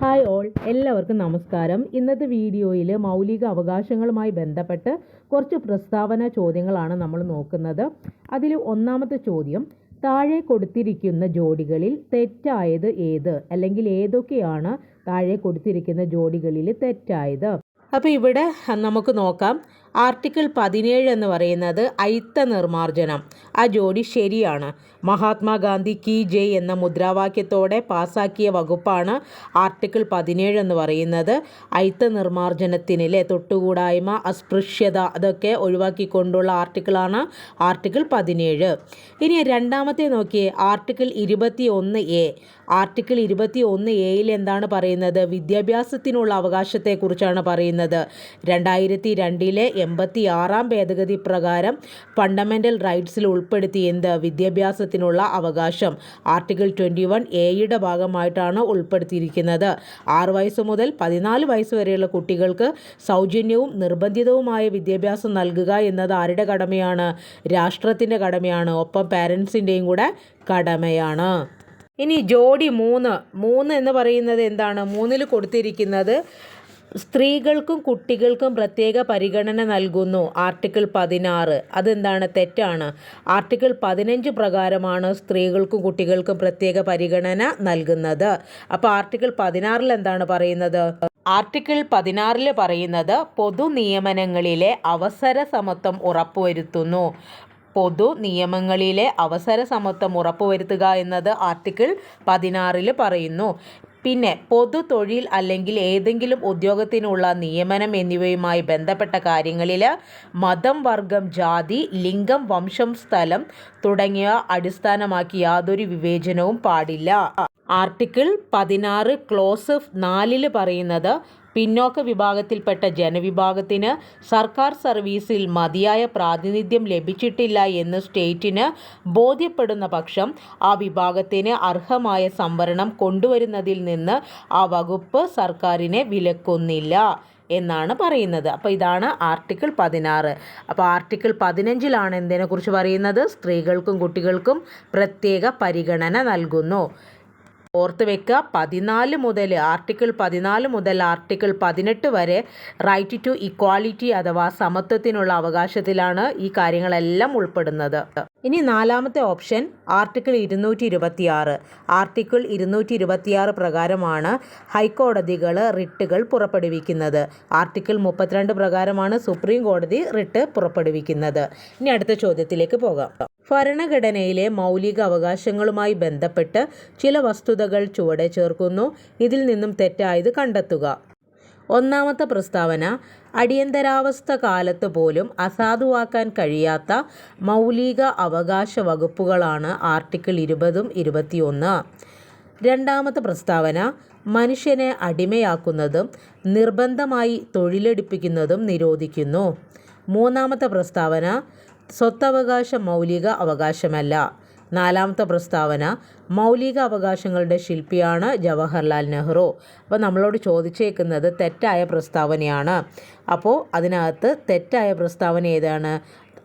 Hi all എല്ലാവർക്കും നമസ്കാരം. ഇന്നത്തെ വീഡിയോയിൽ മൗലിക അവകാശങ്ങളുമായി ബന്ധപ്പെട്ട് കുറച്ച് പ്രസ്താവന ചോദ്യങ്ങളാണ് നമ്മൾ നോക്കുന്നത്. അതിൽ ഒന്നാമത്തെ ചോദ്യം താഴെ കൊടുത്തിരിക്കുന്ന ജോഡികളിൽ തെറ്റായത് ഏത്? അല്ലെങ്കിൽ ഏതൊക്കെയാണ് താഴെ കൊടുത്തിരിക്കുന്ന ജോഡികളിൽ തെറ്റായത്? അപ്പോൾ ഇവിടെ നമുക്ക് നോക്കാം. ആർട്ടിക്കിൾ പതിനേഴ് എന്ന് പറയുന്നത് ഐത്ത നിർമാർജനം ആ ജോഡി ശരിയാണ്. മഹാത്മാഗാന്ധി കി ജയ് എന്ന മുദ്രാവാക്യത്തോടെ പാസാക്കിയ വകുപ്പാണ് ആർട്ടിക്കിൾ പതിനേഴ് എന്ന് പറയുന്നത്. ഐത്ത നിർമാർജനത്തിനിലെ തൊട്ടുകൂടായ്മ അസ്പൃശ്യത അതൊക്കെ ഒഴിവാക്കിക്കൊണ്ടുള്ള ആർട്ടിക്കിളാണ് ആർട്ടിക്കിൾ പതിനേഴ്. ഇനി രണ്ടാമത്തെ നോക്കിയേ ആർട്ടിക്കിൾ ഇരുപത്തി ഒന്ന് എ. ആർട്ടിക്കിൾ ഇരുപത്തി ഒന്ന് എയിൽ എന്താണ് പറയുന്നത്? വിദ്യാഭ്യാസത്തിനുള്ള അവകാശത്തെക്കുറിച്ചാണ് പറയുന്നത്. രണ്ടായിരത്തി രണ്ടിലെ എൺപത്തി ആറാം ഭേദഗതി പ്രകാരം ഫണ്ടമെന്റൽ റൈറ്റ്സിൽ ഉൾപ്പെടുത്തി എന്ത് വിദ്യാഭ്യാസത്തിനുള്ള അവകാശം? ആർട്ടിക്കിൾ ട്വന്റി വൺ എയുടെ ഭാഗമായിട്ടാണ് ഉൾപ്പെടുത്തിയിരിക്കുന്നത്. ആറ് വയസ്സ് മുതൽ പതിനാല് വയസ്സ് വരെയുള്ള കുട്ടികൾക്ക് സൗജന്യവും നിർബന്ധിതവുമായ വിദ്യാഭ്യാസം നൽകുക എന്നത് ആരുടെ കടമയാണ്? രാഷ്ട്രത്തിന്റെ കടമയാണ്. ഒപ്പം പാരൻസിന്റെയും കൂടെ കടമയാണ്. ഇനി ജോഡി മൂന്ന്. മൂന്ന് എന്ന് പറയുന്നത് എന്താണ്? മൂന്നിൽ കൊടുത്തിരിക്കുന്നത് സ്ത്രീകൾക്കും കുട്ടികൾക്കും പ്രത്യേക പരിഗണന നൽകുന്നു ആർട്ടിക്കിൾ പതിനാറ്. അതെന്താണ്? തെറ്റാണ്. ആർട്ടിക്കിൾ പതിനഞ്ച് പ്രകാരമാണ് സ്ത്രീകൾക്കും കുട്ടികൾക്കും പ്രത്യേക പരിഗണന നൽകുന്നത്. അപ്പോൾ ആർട്ടിക്കിൾ പതിനാറിൽ എന്താണ് പറയുന്നത്? ആർട്ടിക്കിൾ പതിനാറിൽ പറയുന്നത് പൊതു നിയമനങ്ങളിലെ അവസര സമത്വം ഉറപ്പുവരുത്തുന്നു. പൊതു നിയമങ്ങളിലെ അവസര സമത്വം ഉറപ്പുവരുത്തുക എന്നത് ആർട്ടിക്കിൾ പതിനാറിൽ പറയുന്നു. പിന്നെ പൊതു തൊഴിൽ അല്ലെങ്കിൽ ഏതെങ്കിലും ഉദ്യോഗത്തിനുള്ള നിയമനം എന്നിവയുമായി ബന്ധപ്പെട്ട കാര്യങ്ങളിൽ മതം വർഗം ജാതി ലിംഗം വംശം സ്ഥലം തുടങ്ങിയ അടിസ്ഥാനമാക്കി യാതൊരു വിവേചനവും പാടില്ല. ആർട്ടിക്കിൾ പതിനാറ് ക്ലോസ് നാലിൽ പറയുന്നത് പിന്നോക്ക വിഭാഗത്തിൽപ്പെട്ട ജനവിഭാഗത്തിന് സർക്കാർ സർവീസിൽ മതിയായ പ്രാതിനിധ്യം ലഭിച്ചിട്ടില്ല എന്ന് സ്റ്റേറ്റിന് ബോധ്യപ്പെടുന്ന പക്ഷം ആ വിഭാഗത്തിന് അർഹമായ സംവരണം കൊണ്ടുവരുന്നതിൽ നിന്ന് ആ വകുപ്പ് സർക്കാരിനെ വിലക്കുന്നില്ല എന്നാണ് പറയുന്നത്. അപ്പോൾ ഇതാണ് ആർട്ടിക്കിൾ പതിനാറ്. അപ്പോൾ ആർട്ടിക്കിൾ പതിനഞ്ചിലാണ് എന്തിനെക്കുറിച്ച് പറയുന്നത്? സ്ത്രീകൾക്കും കുട്ടികൾക്കും പ്രത്യേക പരിഗണന നൽകുന്നു. ഓർത്ത് വെക്കുക. പതിനാല് മുതൽ ആർട്ടിക്കിൾ പതിനാല് മുതൽ ആർട്ടിക്കിൾ പതിനെട്ട് വരെ റൈറ്റ് ടു ഇക്വാളിറ്റി അഥവാ സമത്വത്തിനുള്ള അവകാശത്തിലാണ് ഈ കാര്യങ്ങളെല്ലാം ഉൾപ്പെടുന്നത്. ഇനി നാലാമത്തെ ഓപ്ഷൻ ആർട്ടിക്കിൾ ഇരുന്നൂറ്റി ഇരുപത്തിയാറ് ആർട്ടിക്കിൾ ഇരുന്നൂറ്റി ഇരുപത്തിയാറ് പ്രകാരമാണ് ഹൈക്കോടതികൾ റിട്ടുകൾ പുറപ്പെടുവിക്കുന്നത്. ആർട്ടിക്കിൾ മുപ്പത്തിരണ്ട് പ്രകാരമാണ് സുപ്രീം കോടതി റിട്ട് പുറപ്പെടുവിക്കുന്നത്. ഇനി അടുത്ത ചോദ്യത്തിലേക്ക് പോകാം. ഭരണഘടനയിലെ മൗലിക അവകാശങ്ങളുമായി ബന്ധപ്പെട്ട് ചില വസ്തുതകൾ ചുവടെ ചേർക്കുന്നു. ഇതിൽ നിന്നും തെറ്റായത് കണ്ടെത്തുക. ഒന്നാമത്തെ പ്രസ്താവന അടിയന്തരാവസ്ഥ കാലത്ത് പോലും അസാധുവാക്കാൻ കഴിയാത്ത മൗലിക അവകാശ വകുപ്പുകളാണ് ആർട്ടിക്കിൾ ഇരുപതും ഇരുപത്തിയൊന്ന്. രണ്ടാമത്തെ പ്രസ്താവന മനുഷ്യനെ അടിമയാക്കുന്നതും നിർബന്ധമായി തൊഴിലെടുപ്പിക്കുന്നതും നിരോധിക്കുന്നു. മൂന്നാമത്തെ പ്രസ്താവന സ്വത്തവകാശ മൗലിക അവകാശമല്ല. നാലാമത്തെ പ്രസ്താവന മൗലിക അവകാശങ്ങളുടെ ശില്പിയാണ് ജവഹർലാൽ നെഹ്റു. അപ്പോൾ നമ്മളോട് ചോദിച്ചേക്കുന്നത് തെറ്റായ പ്രസ്താവനയാണ്. അപ്പോൾ അതിനകത്ത് തെറ്റായ പ്രസ്താവന ഏതാണ്?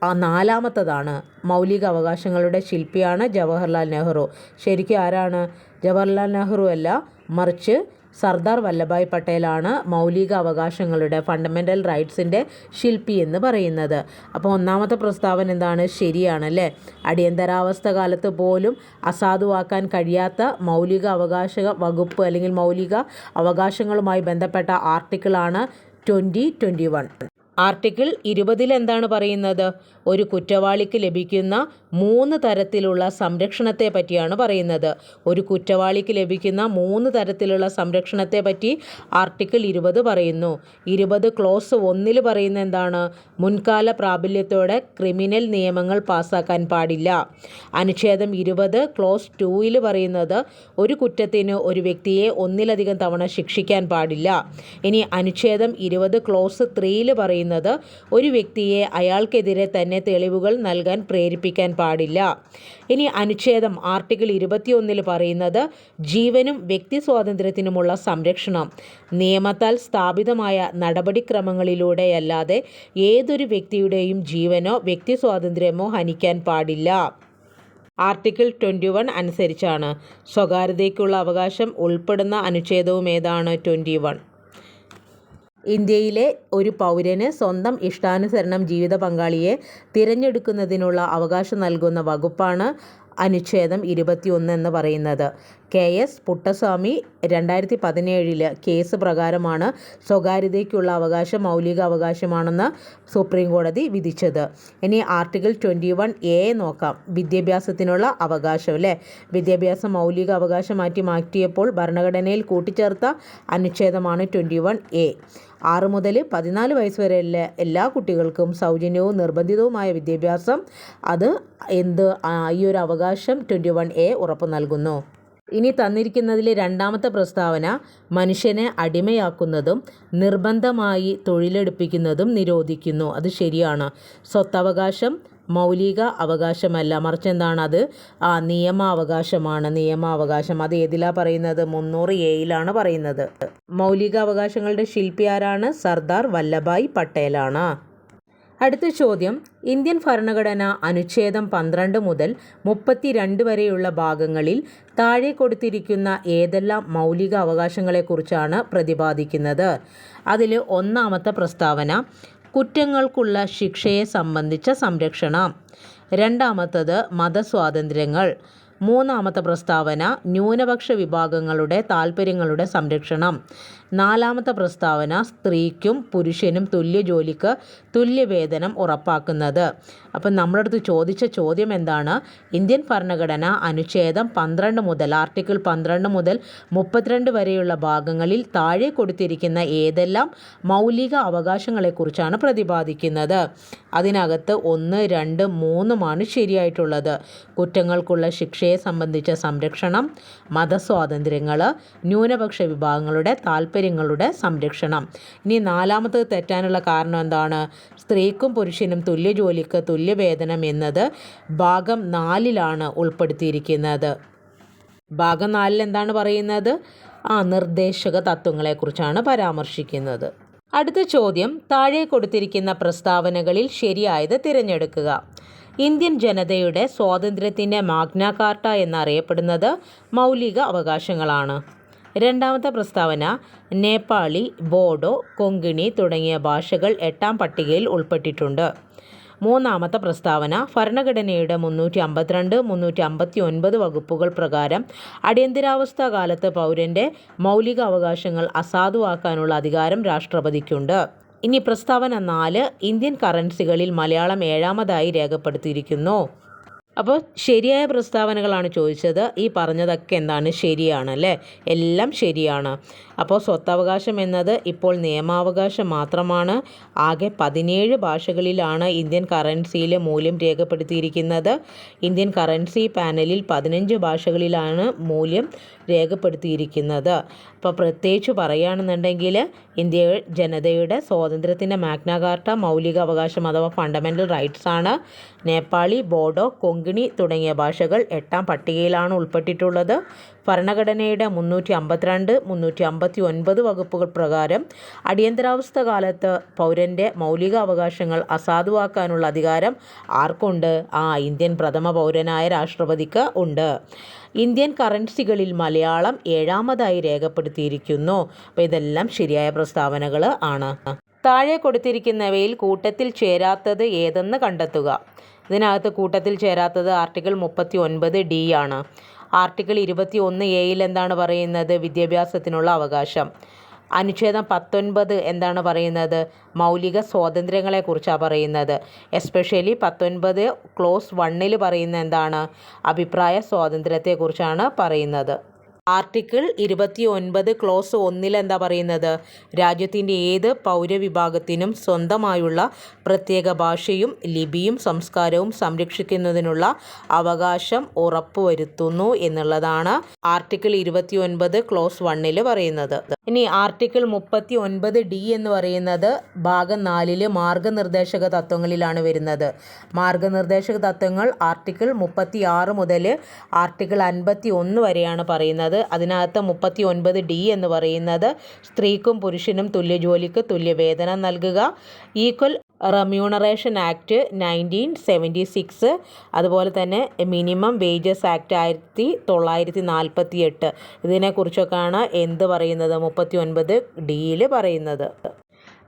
ആ നാലാമത്തതാണ്. മൗലിക അവകാശങ്ങളുടെ ശില്പിയാണ് ജവഹർലാൽ നെഹ്റു. ശരിക്കും ആരാണ്? ജവഹർലാൽ നെഹ്റു അല്ല മറിച്ച് സർദാർ വല്ലഭായ് പട്ടേലാണ് മൗലിക അവകാശങ്ങളുടെ ഫണ്ടമെന്റൽ റൈറ്റ്സിന്റെ ശില്പി എന്ന് പറയുന്നത്. അപ്പോൾ ഒന്നാമത്തെ പ്രസ്താവന എന്താണ്? ശരിയാണല്ലേ? അടിയന്തരാവസ്ഥ കാലത്ത് പോലും അസാധുവാക്കാൻ കഴിയാത്ത മൗലിക അവകാശ വകുപ്പ് അല്ലെങ്കിൽ മൗലിക അവകാശങ്ങളുമായി ബന്ധപ്പെട്ട ആർട്ടിക്കിളാണ് ട്വന്റി ട്വന്റി വൺ ആർട്ടിക്കിൾ ഇരുപതിൽ എന്താണ് പറയുന്നത്? ഒരു കുറ്റവാളിക്ക് ലഭിക്കുന്ന മൂന്ന് തരത്തിലുള്ള സംരക്ഷണത്തെ പറ്റിയാണ് പറയുന്നത്. ഒരു കുറ്റവാളിക്ക് ലഭിക്കുന്ന മൂന്ന് തരത്തിലുള്ള സംരക്ഷണത്തെ പറ്റി ആർട്ടിക്കിൾ ഇരുപത് പറയുന്നു. ഇരുപത് ക്ലോസ് ഒന്നിൽ പറയുന്ന എന്താണ്? മുൻകാല പ്രാബല്യത്തോടെ ക്രിമിനൽ നിയമങ്ങൾ പാസ്സാക്കാൻ പാടില്ല. അനുച്ഛേദം ഇരുപത് ക്ലോസ് ടൂയിൽ പറയുന്നത് ഒരു കുറ്റത്തിന് ഒരു വ്യക്തിയെ ഒന്നിലധികം തവണ ശിക്ഷിക്കാൻ പാടില്ല. ഇനി അനുച്ഛേദം ഇരുപത് ക്ലോസ് ത്രീയിൽ പറയുന്നത് ഒരു വ്യക്തിയെ അയാൾക്കെതിരെ തന്നെ തെളിവുകൾ നൽകാൻ പ്രേരിപ്പിക്കാൻ പാടില്ല. ഇനി അനുച്ഛേദം ആർട്ടിക്കിൾ ഇരുപത്തിയൊന്നിൽ പറയുന്നത് ജീവനും വ്യക്തി സ്വാതന്ത്ര്യത്തിനുമുള്ള സംരക്ഷണം. നിയമത്താൽ സ്ഥാപിതമായ നടപടിക്രമങ്ങളിലൂടെയല്ലാതെ ഏതൊരു വ്യക്തിയുടെയും ജീവനോ വ്യക്തി സ്വാതന്ത്ര്യമോ ഹനിക്കാൻ പാടില്ല. ആർട്ടിക്കിൾ ട്വന്റി വൺ അനുസരിച്ചാണ്. സ്വകാര്യതയ്ക്കുള്ള അവകാശം ഉൾപ്പെടുന്ന അനുച്ഛേദവും ഏതാണ് ട്വന്റി വൺ? ഇന്ത്യയിലെ ഒരു പൗരന് സ്വന്തം ഇഷ്ടാനുസരണം ജീവിത പങ്കാളിയെ തിരഞ്ഞെടുക്കുന്നതിനുള്ള അവകാശം നൽകുന്ന വകുപ്പാണ് അനുച്ഛേദം ഇരുപത്തിയൊന്ന് എന്ന് പറയുന്നത്. കെ എസ് പുട്ടസ്വാമി രണ്ടായിരത്തി പതിനേഴിൽ കേസ് പ്രകാരമാണ് സ്വകാര്യതയ്ക്കുള്ള അവകാശം മൗലിക അവകാശമാണെന്ന് സുപ്രീം കോടതി വിധിച്ചത്. ഇനി ആർട്ടിക്കിൾ ട്വന്റി വൺ എ നോക്കാം. വിദ്യാഭ്യാസത്തിനുള്ള അവകാശം അല്ലേ? വിദ്യാഭ്യാസം മൗലിക അവകാശം മാറ്റി മാറ്റിയപ്പോൾ ഭരണഘടനയിൽ കൂട്ടിച്ചേർത്ത അനുച്ഛേദമാണ് ട്വന്റി വൺ എ. ആറ് മുതൽ പതിനാല് വയസ്സ് വരെയുള്ള എല്ലാ കുട്ടികൾക്കും സൗജന്യവും നിർബന്ധിതവുമായ വിദ്യാഭ്യാസം അത് എന്ത് ഈ ഒരു അവകാശം ട്വന്റി വൺ എ ഉറപ്പ് നൽകുന്നു. ഇനി തന്നിരിക്കുന്നതിലെ രണ്ടാമത്തെ പ്രസ്താവന മനുഷ്യനെ അടിമയാക്കുന്നതും നിർബന്ധമായി തൊഴിലെടുപ്പിക്കുന്നതും നിരോധിക്കുന്നു. അത് ശരിയാണ്. സ്വത്തവകാശം മൗലിക അവകാശമല്ല. മറിച്ച് എന്താണ് അത് ആ നിയമാവകാശമാണ്. നിയമാവകാശം. അത് ഏതിലാ പറയുന്നത്? മുന്നൂറ് എയിലാണ് പറയുന്നത്. മൗലിക അവകാശങ്ങളുടെ ശില്പി ആരാണ്? സർദാർ വല്ലഭായ് പട്ടേലാണ്. അടുത്ത ചോദ്യം. ഇന്ത്യൻ ഭരണഘടന അനുച്ഛേദം പന്ത്രണ്ട് മുതൽ മുപ്പത്തിരണ്ട് വരെയുള്ള ഭാഗങ്ങളിൽ താഴെ കൊടുത്തിരിക്കുന്ന ഏതെല്ലാം മൗലിക അവകാശങ്ങളെക്കുറിച്ചാണ് പ്രതിപാദിക്കുന്നത്? അതിൽ ഒന്നാമത്തെ പ്രസ്താവന കുറ്റങ്ങൾക്കുള്ള ശിക്ഷയെ സംബന്ധിച്ച സംരക്ഷണം. രണ്ടാമത്തത് മതസ്വാതന്ത്ര്യങ്ങൾ. മൂന്നാമത്തെ പ്രസ്താവന ന്യൂനപക്ഷ വിഭാഗങ്ങളുടെ താൽപ്പര്യങ്ങളുടെ സംരക്ഷണം. നാലാമത്തെ പ്രസ്താവന സ്ത്രീക്കും പുരുഷനും തുല്യ ജോലിക്ക് തുല്യ വേതനം ഉറപ്പാക്കുന്നത്. അപ്പം നമ്മളടുത്ത് ചോദിച്ച ചോദ്യം എന്താണ്? ഇന്ത്യൻ ഭരണഘടന അനുച്ഛേദം പന്ത്രണ്ട് മുതൽ ആർട്ടിക്കിൾ പന്ത്രണ്ട് മുതൽ മുപ്പത്തിരണ്ട് വരെയുള്ള ഭാഗങ്ങളിൽ താഴെ കൊടുത്തിരിക്കുന്ന ഏതെല്ലാം മൗലിക അവകാശങ്ങളെക്കുറിച്ചാണ് പ്രതിപാദിക്കുന്നത്? അതിനകത്ത് ഒന്ന് രണ്ട് മൂന്നുമാണ് ശരിയായിട്ടുള്ളത്. കുറ്റങ്ങൾക്കുള്ള ശിക്ഷയെ സംബന്ധിച്ച സംരക്ഷണം മതസ്വാതന്ത്ര്യങ്ങൾ ന്യൂനപക്ഷ വിഭാഗങ്ങളുടെ താൽപ്പര്യങ്ങളുടെ സംരക്ഷണം. ഇനി നാലാമത്തത് തെറ്റാനുള്ള കാരണം എന്താണ്? സ്ത്രീക്കും പുരുഷനും തുല്യ ജോലിക്ക് തുല്യ വേതനം എന്നത് ഭാഗം നാലിലാണ് ഉൾപ്പെടുത്തിയിരിക്കുന്നത്. ഭാഗം നാലിൽ എന്താണ് പറയുന്നത്? ആ നിർദ്ദേശക തത്വങ്ങളെക്കുറിച്ചാണ് പരാമർശിക്കുന്നത്. അടുത്ത ചോദ്യം താഴെ കൊടുത്തിരിക്കുന്ന പ്രസ്താവനകളിൽ ശരിയായത് തിരഞ്ഞെടുക്കുക. ഇന്ത്യൻ ജനതയുടെ സ്വാതന്ത്ര്യത്തിന്റെ മാഗ്നാകാർട്ട എന്നറിയപ്പെടുന്നത് മൗലിക അവകാശങ്ങളാണ്. രണ്ടാമത്തെ പ്രസ്താവന നേപ്പാളി ബോഡോ കൊങ്കിണി തുടങ്ങിയ ഭാഷകൾ എട്ടാം പട്ടികയിൽ ഉൾപ്പെട്ടിട്ടുണ്ട്. മൂന്നാമത്തെ പ്രസ്താവന ഭരണഘടനയുടെ മുന്നൂറ്റി അമ്പത്തിരണ്ട് മുന്നൂറ്റി അമ്പത്തി ഒൻപത് വകുപ്പുകൾ പ്രകാരം അടിയന്തരാവസ്ഥ കാലത്ത് പൗരന്റെ മൗലിക അവകാശങ്ങൾ അസാധുവാക്കാനുള്ള അധികാരം രാഷ്ട്രപതിക്കുണ്ട്. ഇനി പ്രസ്താവന നാല് ഇന്ത്യൻ കറൻസികളിൽ മലയാളം ഏഴാമതായി രേഖപ്പെടുത്തിയിരിക്കുന്നു. അപ്പോൾ ശരിയായ പ്രസ്താവനകളാണ് ചോദിച്ചത്. ഈ പറഞ്ഞതൊക്കെ എന്താണ്? ശരിയാണ് അല്ലേ? എല്ലാം ശരിയാണ്. അപ്പോൾ സ്വത്തവകാശം എന്നത് ഇപ്പോൾ നിയമാവകാശം മാത്രമാണ്. ആകെ പതിനേഴ് ഭാഷകളിലാണ് ഇന്ത്യൻ കറൻസിയിലെ മൂല്യം രേഖപ്പെടുത്തിയിരിക്കുന്നത്. ഇന്ത്യൻ കറൻസി പാനലിൽ പതിനഞ്ച് ഭാഷകളിലാണ് മൂല്യം രേഖപ്പെടുത്തിയിരിക്കുന്നത്. അപ്പോൾ പ്രത്യേകിച്ച് പറയുകയാണെന്നുണ്ടെങ്കിൽ ഇന്ത്യ ജനതയുടെ സ്വാതന്ത്ര്യത്തിന്റെ മാഗ്നാകാർട്ട മൗലിക അവകാശം അഥവാ ഫണ്ടമെന്റൽ റൈറ്റ്സ് ആണ്. നേപ്പാളി ബോഡോ കൊങ്കിണി തുടങ്ങിയ ഭാഷകൾ എട്ടാം പട്ടികയിലാണ് ഉൾപ്പെട്ടിട്ടുള്ളത്. ഭരണഘടനയുടെ മുന്നൂറ്റി അമ്പത്തിരണ്ട് മുന്നൂറ്റി അമ്പത്തി ഒൻപത് വകുപ്പുകൾ പ്രകാരം അടിയന്തരാവസ്ഥ കാലത്ത് പൗരന്റെ മൗലിക അവകാശങ്ങൾ അസാധുവാക്കാനുള്ള അധികാരം ആർക്കുണ്ട്? ആ ഇന്ത്യൻ പ്രഥമ പൗരനായ രാഷ്ട്രപതിക്ക് ഉണ്ട്. ഇന്ത്യൻ കറൻസികളിൽ മലയാളം ഏഴാമതായി രേഖപ്പെടുത്തിയിരിക്കുന്നു. അപ്പോൾ ഇതെല്ലാം ശരിയായ പ്രസ്താവനകൾ ആണ്. താഴെ കൊടുത്തിരിക്കുന്നവയിൽ കൂട്ടത്തിൽ ചേരാത്തത് ഏതെന്ന് കണ്ടെത്തുക. ഇതിനകത്ത് കൂട്ടത്തിൽ ചേരാത്തത് ആർട്ടിക്കിൾ മുപ്പത്തി ഒൻപത് ഡി ആണ്. ആർട്ടിക്കിൾ ഇരുപത്തി ഒന്ന് എയിൽ എന്താണ് പറയുന്നത്? വിദ്യാഭ്യാസത്തിനുള്ള അവകാശം. അനുച്ഛേദം പത്തൊൻപത് എന്താണ് പറയുന്നത്? മൗലിക സ്വാതന്ത്ര്യങ്ങളെക്കുറിച്ചാണ് പറയുന്നത്. എസ്പെഷ്യലി പത്തൊൻപത് ക്ലോസ് വണ്ണിൽ പറയുന്ന എന്താണ്? അഭിപ്രായ സ്വാതന്ത്ര്യത്തെക്കുറിച്ചാണ് പറയുന്നത്. ആർട്ടിക്കിൾ ഇരുപത്തി ഒൻപത് ക്ലോസ് ഒന്നിൽ എന്താ പറയുന്നത്? രാജ്യത്തിന്റെ ഏത് പൗരവിഭാഗത്തിനും സ്വന്തമായുള്ള പ്രത്യേക ഭാഷയും ലിപിയും സംസ്കാരവും സംരക്ഷിക്കുന്നതിനുള്ള അവകാശം ഉറപ്പുവരുത്തുന്നു എന്നുള്ളതാണ് ആർട്ടിക്കിൾ ഇരുപത്തി ഒൻപത് ക്ലോസ് വണ്ണിൽ പറയുന്നത്. ഇനി ആർട്ടിക്കിൾ മുപ്പത്തി ഒൻപത് ഡി എന്ന് പറയുന്നത് ഭാഗം നാലിൽ മാർഗനിർദ്ദേശക തത്വങ്ങളിലാണ് വരുന്നത്. മാർഗനിർദ്ദേശക തത്വങ്ങൾ ആർട്ടിക്കിൾ മുപ്പത്തി ആറ് മുതൽ ആർട്ടിക്കിൾ അൻപത്തി ഒന്ന് വരെയാണ് പറയുന്നത്. അതിനകത്ത് മുപ്പത്തി ഒൻപത് ഡി എന്ന് പറയുന്നത് സ്ത്രീക്കും പുരുഷനും തുല്യ ജോലിക്ക് തുല്യ വേതനം നൽകുക. Equal remuneration act nineteen seventy six അതുപോലെ തന്നെ മിനിമം വേജസ് ആക്ട് ആയിരത്തി തൊള്ളായിരത്തി നാൽപ്പത്തി എട്ട് ഇതിനെക്കുറിച്ചൊക്കെയാണ് എന്ത് പറയുന്നത്? മുപ്പത്തി ഒൻപത് ഡിയിൽ പറയുന്നത്.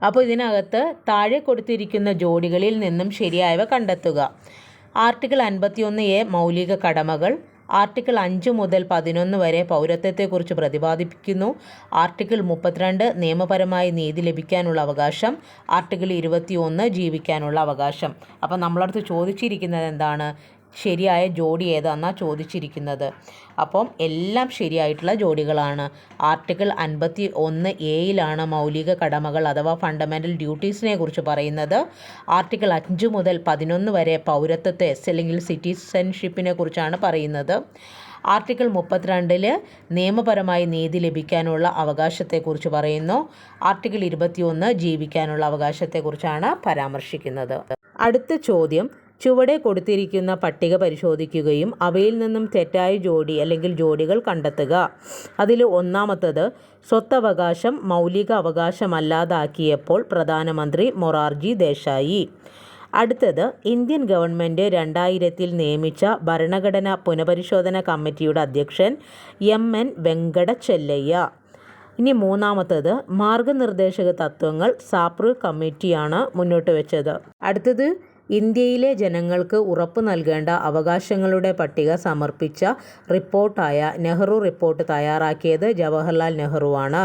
അപ്പോൾ ഇതിനകത്ത് താഴെ കൊടുത്തിരിക്കുന്ന ജോഡികളിൽ നിന്നും ശരിയായവ കണ്ടെത്തുക. ആർട്ടിക്കിൾ അൻപത്തിയൊന്ന് എ മൗലിക കടമകൾ. ആർട്ടിക്കിൾ അഞ്ച് മുതൽ പതിനൊന്ന് വരെ പൗരത്വത്തെക്കുറിച്ച് പ്രതിപാദിപ്പിക്കുന്നു. ആർട്ടിക്കിൾ മുപ്പത്തിരണ്ട് നിയമപരമായി നീതി ലഭിക്കാനുള്ള അവകാശം. ആർട്ടിക്കിൾ ഇരുപത്തിയൊന്ന് ജീവിക്കാനുള്ള അവകാശം. അപ്പം നമ്മളടുത്ത് ചോദിച്ചിരിക്കുന്നത് എന്താണ്? ശരിയായ ജോഡി ഏതാണെന്നാണ് ചോദിച്ചിരിക്കുന്നത്. അപ്പം എല്ലാം ശരിയായിട്ടുള്ള ജോഡികളാണ്. ആർട്ടിക്കിൾ അൻപത്തി ഒന്ന് എയിലാണ് മൗലിക കടമകൾ അഥവാ ഫണ്ടമെന്റൽ ഡ്യൂട്ടീസിനെ കുറിച്ച് പറയുന്നത്. ആർട്ടിക്കിൾ അഞ്ച് മുതൽ പതിനൊന്ന് വരെ പൗരത്വത്തെ അല്ലെങ്കിൽ സിറ്റിസൺഷിപ്പിനെ കുറിച്ചാണ് പറയുന്നത്. ആർട്ടിക്കിൾ മുപ്പത്തിരണ്ടിൽ നിയമപരമായി നീതി ലഭിക്കാനുള്ള അവകാശത്തെക്കുറിച്ച് പറയുന്നു. ആർട്ടിക്കിൾ ഇരുപത്തിയൊന്ന് ജീവിക്കാനുള്ള അവകാശത്തെക്കുറിച്ചാണ് പരാമർശിക്കുന്നത്. അടുത്ത ചോദ്യം ചുവടെ കൊടുത്തിരിക്കുന്ന പട്ടിക പരിശോധിക്കുകയും അവയിൽ നിന്നും തെറ്റായ ജോഡി അല്ലെങ്കിൽ ജോഡികൾ കണ്ടെത്തുക. അതിൽ ഒന്നാമത്തത് സ്വത്തവകാശം മൗലിക അവകാശമല്ലാതാക്കിയപ്പോൾ പ്രധാനമന്ത്രി മൊറാർജി ദേശായി. അടുത്തത് ഇന്ത്യൻ ഗവൺമെന്റ് രണ്ടായിരത്തിൽ നിയമിച്ച ഭരണഘടന പുനഃപരിശോധന കമ്മിറ്റിയുടെ അധ്യക്ഷൻ എം എൻ വെങ്കടചെല്ലയ്യ ഇനി മൂന്നാമത്തത് മാർഗനിർദ്ദേശക തത്വങ്ങൾ സാപ്രു കമ്മിറ്റിയാണ് മുന്നോട്ട് വെച്ചത്. അടുത്തത് ഇന്ത്യയിലെ ജനങ്ങൾക്ക് ഉറപ്പു നൽകേണ്ട അവകാശങ്ങളുടെ പട്ടിക സമർപ്പിച്ച റിപ്പോർട്ടായ നെഹ്റു റിപ്പോർട്ട് തയ്യാറാക്കിയത് ജവഹർലാൽ നെഹ്റുവാണ്.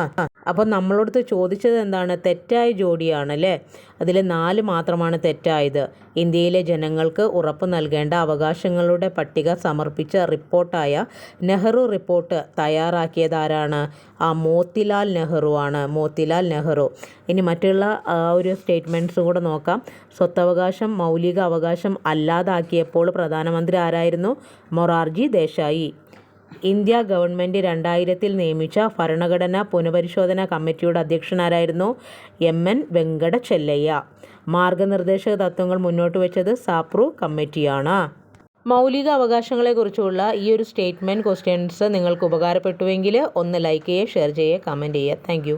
അപ്പം നമ്മളോടത്ത് ചോദിച്ചത് എന്താണ്? തെറ്റായ ജോഡിയാണല്ലേ? അതിൽ നാല് മാത്രമാണ് തെറ്റായത്. ഇന്ത്യയിലെ ജനങ്ങൾക്ക് ഉറപ്പ് നൽകേണ്ട അവകാശങ്ങളുടെ പട്ടിക സമർപ്പിച്ച റിപ്പോർട്ടായ നെഹ്റു റിപ്പോർട്ട് തയ്യാറാക്കിയത് ആരാണ്? ആ മോത്തിലാൽ നെഹ്റു ആണ് മോത്തിലാൽ നെഹ്റു. ഇനി മറ്റുള്ള ഒരു സ്റ്റേറ്റ്മെന്റ്സും കൂടെ നോക്കാം. സ്വത്തവകാശം മൗലിക അവകാശം അല്ലാതാക്കിയപ്പോൾ പ്രധാനമന്ത്രി ആരായിരുന്നു? മൊറാർജി ദേശായി. ഇന്ത്യ ഗവൺമെന്റ് രണ്ടായിരത്തിൽ നിയമിച്ച ഭരണഘടനാ പുനഃപരിശോധനാ കമ്മിറ്റിയുടെ അധ്യക്ഷനാരായിരുന്നു എം. എൻ. വെങ്കട ചെല്ലയ്യ മാർഗനിർദ്ദേശക തത്വങ്ങൾ മുന്നോട്ട് വെച്ചത് സാപ്രു കമ്മിറ്റിയാണ്. മൗലിക അവകാശങ്ങളെക്കുറിച്ചുള്ള ഈ ഒരു സ്റ്റേറ്റ്മെന്റ് ക്വസ്റ്റ്യൻസ് നിങ്ങൾക്ക് ഉപകാരപ്പെട്ടുവെങ്കിൽ ഒന്ന് ലൈക്ക് ചെയ്യുക ഷെയർ ചെയ്യുക കമന്റ് ചെയ്യുക. താങ്ക്